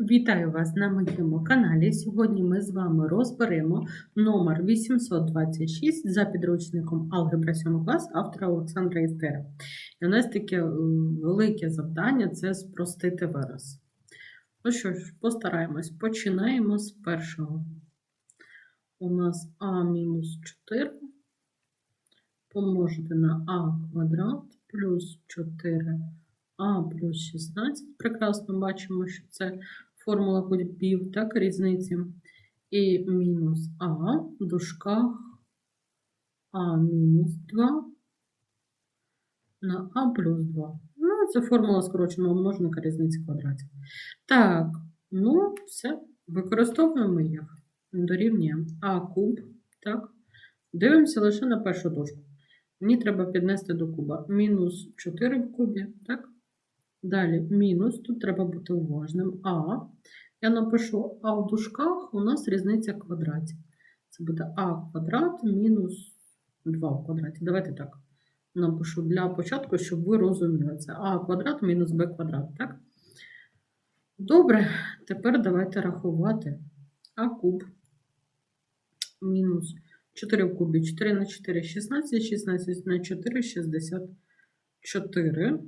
Вітаю вас на моєму каналі. Сьогодні ми з вами розберемо номер 826 за підручником Алгебра 7 клас автора Олександра Істера. І у нас таке е, велике завдання це спростити вираз. Ну що ж, постараємось. Починаємо з першого. У нас а-4 помножити на а квадрат плюс 4 а плюс 16. Прекрасно бачимо, що це формула кубів, так, різниці. І мінус а в дужках а мінус 2 на а плюс 2. Ну, це формула скороченого множника різниці квадратів. Так, ну, все. Використовуємо їх. Дорівнює а куб. Так. Дивимося лише на першу дужку. Мені треба піднести до куба. Мінус 4 в кубі, так? Далі мінус, тут треба бути уважним. А. Я напишу А в дужках у нас різниця квадратів. Це буде А квадрат мінус 2 в квадраті. Давайте так. Напишу для початку, щоб ви розуміли. Це А квадрат мінус Б квадрат, так? Добре, тепер давайте рахувати. А куб мінус 4 в кубі. 4 на 4 16, 16 на 4 64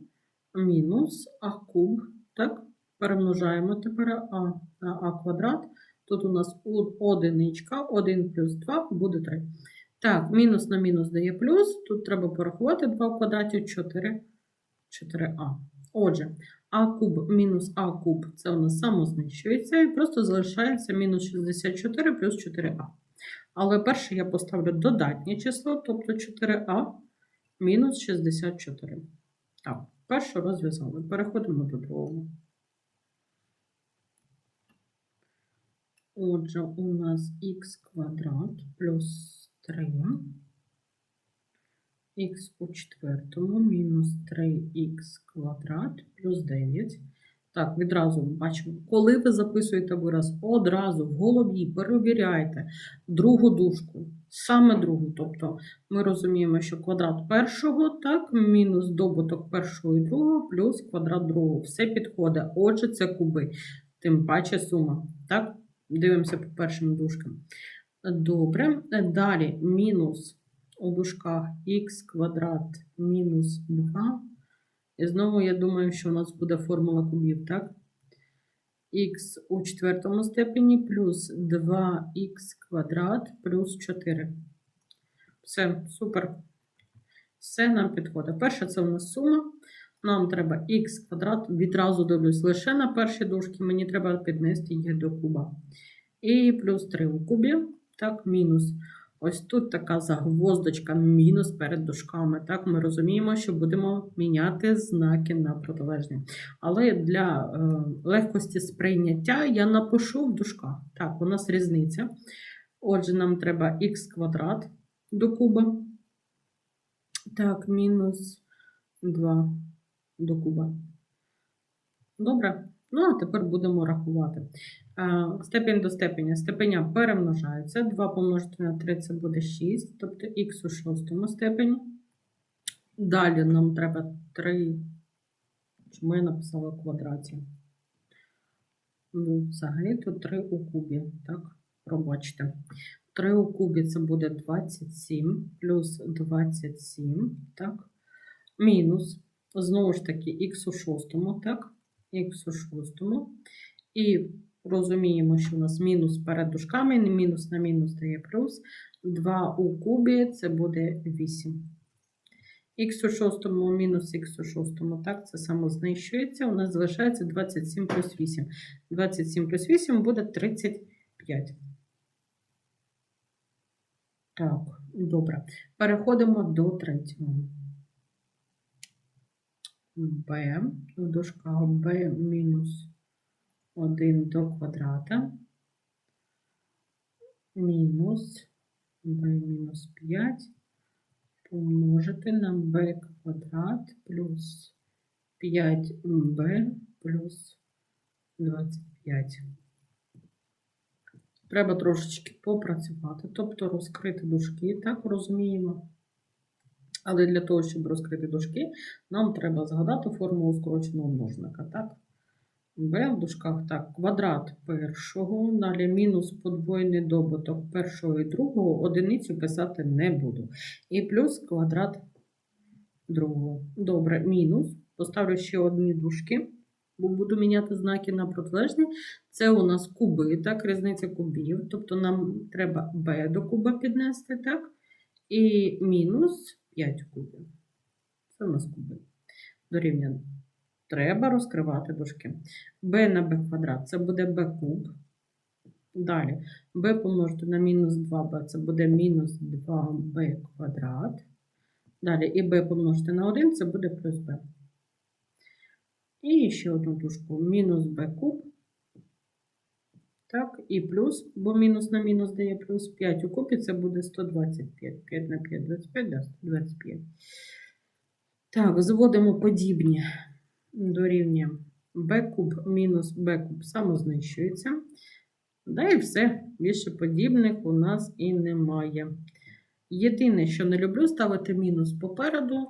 мінус а куб, так? Перемножаємо тепер а на а квадрат. Тут у нас одиничка, 1 плюс 2 буде 3. Так, мінус на мінус дає плюс. Тут треба порахувати 2 в квадраті 4, 4а. Отже, а куб мінус а куб це у нас самознищується і просто залишається мінус 64 плюс 4а. Але перше я поставлю додатнє число, тобто 4а мінус 64. Так, перше розв'язали. Переходимо до другого. Отже, у нас х квадрат плюс 3, х у четвертому мінус 3х квадрат плюс 9. Так, відразу бачимо, коли ви записуєте вираз, одразу в голові перевіряйте другу дужку, саме другу. Тобто ми розуміємо, що квадрат першого, так, мінус добуток першого і другого, плюс квадрат другого. Все підходить. Отже, це куби, тим паче сума. Так? Дивимося по першим дужкам. Добре. Далі мінус у дужках х квадрат мінус 2. І знову я думаю, що у нас буде формула кубів, так? Х у четвертому степені плюс 2х квадрат плюс 4. Все, супер. Все нам підходить. Перше, це у нас сума. Нам треба х квадрат. Відразу дивлюсь лише на перші дужки, мені треба піднести їх до куба. І плюс 3 у кубі. Так, мінус. Ось тут така загвоздочка, мінус перед дужками. Так, ми розуміємо, що будемо міняти знаки на протилежні. Але для е, легкості сприйняття я напишу в дужках. Так, у нас різниця. Отже, нам треба х квадрат до куба. Так, мінус 2 до куба. Добре. Ну, а тепер будемо рахувати. Степінь до степеня. Степеня перемножається. 2 помножити на 3 це буде 6, тобто х у шостому степені. Далі нам треба 3. Чому я написала квадраті? Ну, взагалі тут 3 у кубі. Так, пробачте. 3 у кубі це буде 27 плюс 27, так, мінус, знову ж таки, х у шостому, так, х у шостому. І розуміємо, що у нас мінус перед дужками, мінус на мінус дає плюс. 2 у кубі це буде 8. Х у шостому мінус х у шостому, так, це само знищується. У нас залишається 27 плюс 8. 27 плюс 8 буде 35. Так, добре. Переходимо до третього. B в дужках b мінус 1 до квадрата мінус b мінус 5 помножити на b квадрат плюс 5b плюс 25. Треба трошечки попрацювати, тобто розкрити дужки, так розуміємо. Але для того, щоб розкрити дужки, нам треба згадати формулу скороченого множника. так? b в дужках, так, квадрат першого, далі мінус подвоєний добуток першого і другого, одиницю писати не буду. І плюс квадрат другого. Добре, мінус. Поставлю ще одні дужки, бо буду міняти знаки на протилежні. Це у нас куби, так, різниця кубів. Тобто нам треба b до куба піднести, так? І мінус 5 кубів. Це у нас куби. Дорівнює. Треба розкривати дужки. b на b квадрат це буде b куб. Далі b помножити на мінус 2b це буде мінус 2b квадрат. Далі і b помножити на 1 це буде плюс b. І ще одну дужку. Мінус b куб. Так, і плюс, бо мінус на мінус дає плюс 5 у купі, це буде 125. 5 на 5, 25, да, 125. Так, зводимо подібні дорівнює b куб мінус b куб самознищується. Да і все, більше подібних у нас і немає. Єдине, що не люблю ставити мінус попереду,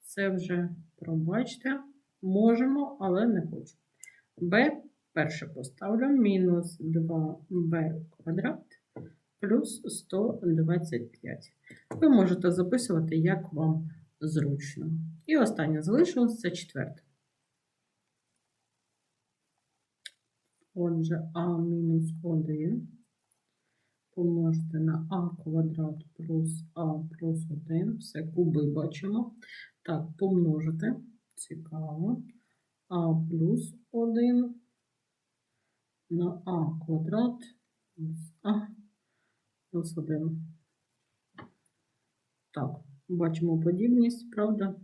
це вже, пробачте, можемо, але не хочу. b перше поставлю мінус 2b квадрат плюс 125. Ви можете записувати, як вам зручно. І останнє залишилось це четверте. Отже, а мінус 1 помножити на а квадрат плюс а плюс 1. Все, куби бачимо. Так, помножити. Цікаво. А плюс 1 на а квадрат плюс а плюс 1. Так, бачимо подібність, правда?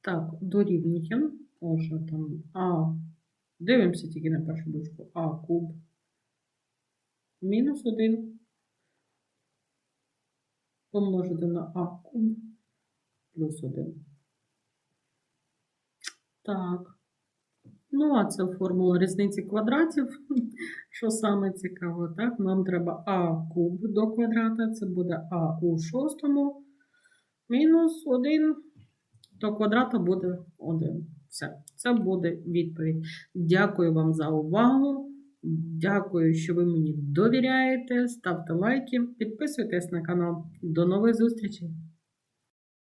Так, дорівнює. Отже, там а. Дивимося тільки на першу дужку. А куб. Мінус 1. Помножити на а куб плюс 1. Так. Ну, а це формула різниці квадратів. Що саме цікаво, так? Нам треба а куб до квадрата. Це буде а у шостому. Мінус 1 до квадрата буде 1. Все, це буде відповідь. Дякую вам за увагу. Дякую, що ви мені довіряєте. Ставте лайки, підписуйтесь на канал. До нових зустрічей!